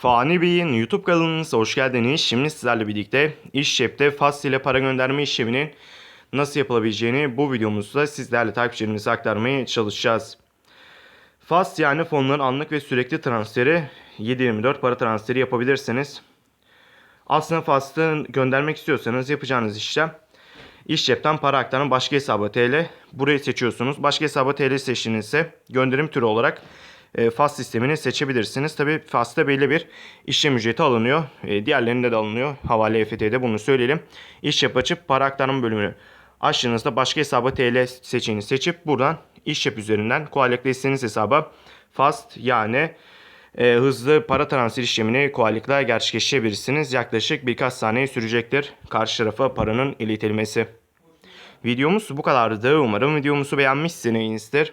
Fani Bey'in YouTube kanalınıza hoş geldiniz. Şimdi sizlerle birlikte iş cepte FAS ile para gönderme işleminin nasıl yapılabileceğini bu videomuzda sizlerle takipçilerimize aktarmaya çalışacağız. FAS yani fonların anlık ve sürekli transferi 7/24 para transferi yapabilirsiniz. Aslında FAS'ta göndermek istiyorsanız yapacağınız işlem iş cepten para aktaran başka hesaba TL. Burayı seçiyorsunuz. Başka hesaba TL seçtiğinizde gönderim türü olarak e, FAS sistemini seçebilirsiniz. Tabi FAS'ta belli bir işlem ücreti alınıyor. E, diğerlerinde de alınıyor. Havale EFT'de bunu söyleyelim. İş yap açıp para aktarma bölümünü açtığınızda başka hesaba TL seçeneğini seçip buradan iş yap üzerinden kolaylıkla istediğiniz hesaba FAST yani e, hızlı para transfer işlemini kolaylıkla gerçekleştirebilirsiniz. Yaklaşık birkaç saniye sürecektir karşı tarafa paranın iletilmesi. Videomuz bu kadardı. Umarım videomuzu beğenmişsinizdir.